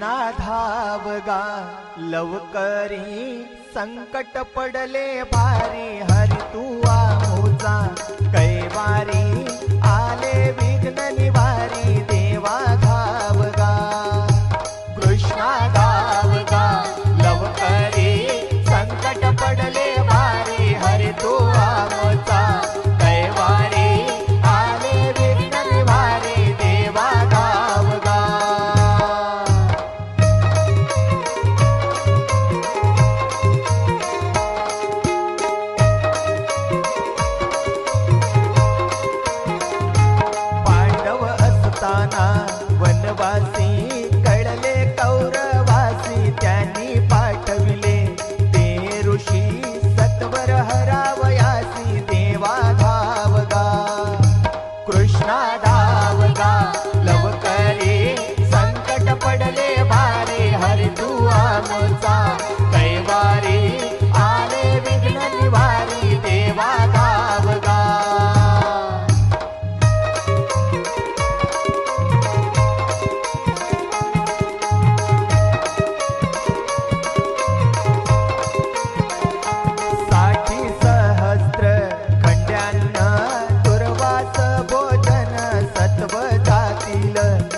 ना धावगा लवकरी संकट पडले भारी हरी तू आमोजा असताना वनवासी कळले कौरवासी त्यांनी पाठविले ते ऋषी सत्वर हरावयासी देवा धावगा. कृष्णा धावगा लवकरी संकट पडले भारे हरी तू आमचा. விட